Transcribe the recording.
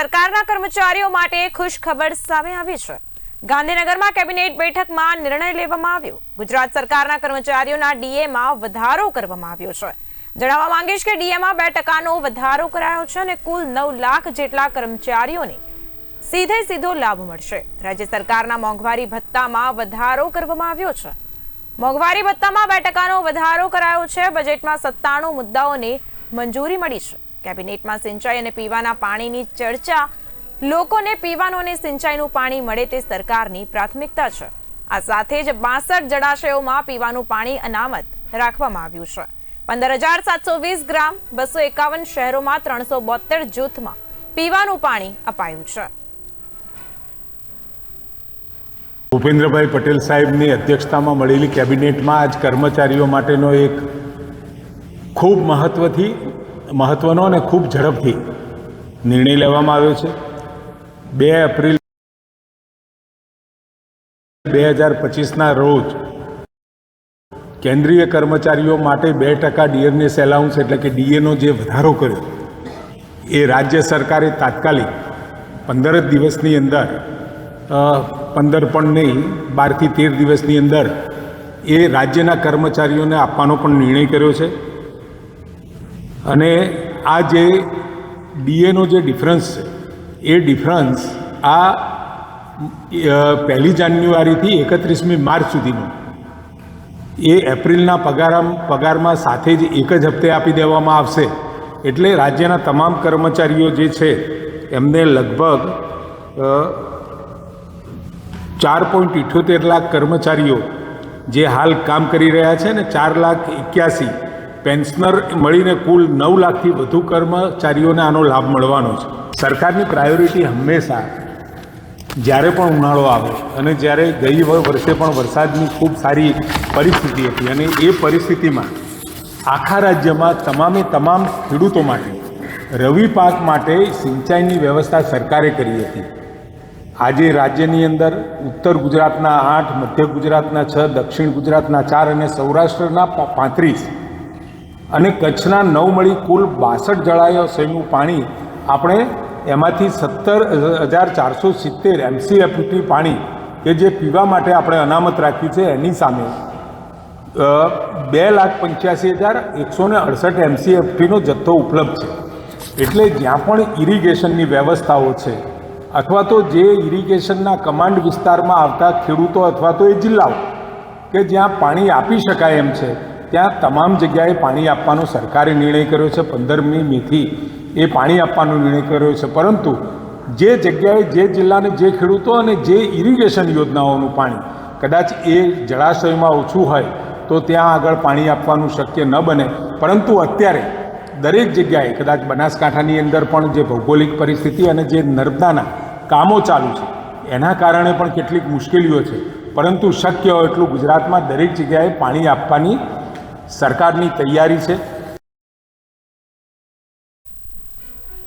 સરકારના કર્મચારીઓ માટે ખુશ ખબર સામે આવી છે. ગાંધીનગરમાં કેબિનેટ બેઠકમાં નિર્ણય લેવામાં આવ્યો. ગુજરાત સરકારના કર્મચારીઓના ડીએમાં વધારો કરવામાં આવ્યો છે. જણાવવા માંગીશ કે ડીએમાં બે ટકાનો વધારો કરાયો છે અને કુલ નવ લાખ જેટલા કર્મચારીઓને સીધે સીધો લાભ મળશે. રાજ્ય સરકારના મોંઘવારી ભથ્થામાં વધારો કરવામાં આવ્યો છે. મોંઘવારી ભથ્થામાં બે ટકાનો વધારો કરાયો છે. બજેટમાં સત્તાણું મુદ્દાઓને મંજૂરી મળી છે. કેબિનેટમાં સિંચાઈ અને પીવાના પાણીની ચર્ચા. લોકોને પીવાનું અને સિંચાઈનું પાણી મળે તે સરકારની પ્રાથમિકતા છે. આ સાથે જ બાસઠ જળાશયોમાં પીવાનું પાણી અનામત રાખવામાં આવ્યું છે. પંદર હજાર સાતસો વીસ ગ્રામ, બસો એકાવન શહેરોમાં ત્રણસો બોતેર જૂથમાં પીવાનું પાણી અપાયું છે. ભૂપેન્દ્રભાઈ પટેલ સાહેબની અધ્યક્ષતામાં મળેલી કેબિનેટમાં આજ કર્મચારીઓ માટેનો એક ખૂબ મહત્વથી મહત્વનો અને ખૂબ ઝડપથી નિર્ણય લેવામાં આવ્યો છે. બે એપ્રિલ બે હજાર પચીસના રોજ કેન્દ્રીય કર્મચારીઓ માટે બે ટકા ડીએનએસ એલાઉન્સ એટલે કે ડીએનો જે વધારો કર્યો, એ રાજ્ય સરકારે તાત્કાલિક પંદર જ દિવસની અંદર પંદર પણ નહીં બારથી તેર દિવસની અંદર એ રાજ્યના કર્મચારીઓને આપવાનો પણ નિર્ણય કર્યો છે. અને આ જે ડીએનો જે ડિફરન્સ છે, એ ડિફરન્સ આ પહેલી જાન્યુઆરીથી એકત્રીસમી માર્ચ સુધીનો. એ એપ્રિલના પગાર પગારમાં સાથે જ એક જ હપ્તે આપી દેવામાં આવશે. એટલે રાજ્યના તમામ કર્મચારીઓ જે છે, એમને લગભગ ચાર પોઈન્ટ ઇઠ્યોતેર લાખ કર્મચારીઓ જે હાલ કામ કરી રહ્યા છે ને ચાર લાખ એક્યાસી પેન્શનર મળીને કુલ નવ લાખથી વધુ કર્મચારીઓને આનો લાભ મળવાનો છે. સરકારની પ્રાયોરિટી હંમેશા જ્યારે પણ ઉનાળો આવે અને જ્યારે ગઈ વર્ષે પણ વરસાદની ખૂબ સારી પરિસ્થિતિ હતી અને એ પરિસ્થિતિમાં આખા રાજ્યમાં તમામે તમામ ખેડૂતો માટે, રવિ પાક માટે સિંચાઈની વ્યવસ્થા સરકારે કરી હતી. આજે રાજ્યની અંદર ઉત્તર ગુજરાતના આઠ, મધ્ય ગુજરાતના છ, દક્ષિણ ગુજરાતના ચાર અને સૌરાષ્ટ્રના પાંત્રીસ અને કચ્છના નવ મળી કુલ બાસઠ જળાશયનું પાણી આપણે એમાંથી સત્તર હજાર ચારસો સિત્તેર એમસીએફટી પાણી કે જે પીવા માટે આપણે અનામત રાખ્યું છે એની સામે. બે લાખ પંચ્યાસી હજાર એકસો ને અડસઠ એમસીએફટીનો જથ્થો ઉપલબ્ધ છે. એટલે જ્યાં પણ ઇરિગેશનની વ્યવસ્થાઓ છે, અથવા તો જે ઇરિગેશનના કમાન્ડ વિસ્તારમાં આવતા ખેડૂતો અથવા તો એ જિલ્લાઓ, કે જ્યાં પાણી આપી શકાય એમ છે ત્યાં તમામ જગ્યાએ પાણી આપવાનો સરકારે નિર્ણય કર્યો છે, પંદરમી મેથી એ પાણી આપવાનો નિર્ણય કર્યો છે. પરંતુ જે જગ્યાએ, જે જિલ્લાને જે ખેડૂતો અને જે ઇરિગેશન યોજનાઓનું પાણી કદાચ એ જળાશયમાં ઓછું હોય, તો ત્યાં આગળ પાણી આપવાનું શક્ય ન બને. પરંતુ અત્યારે દરેક જગ્યાએ, કદાચ બનાસકાંઠાની અંદર પણ જે ભૌગોલિક પરિસ્થિતિ અને જે નર્મદાના કામો ચાલુ છે, એના કારણે પણ કેટલીક મુશ્કેલીઓ છે. પરંતુ શક્ય હોય એટલું ગુજરાતમાં દરેક જગ્યાએ પાણી આપવાની સરકારની તૈયારી છે.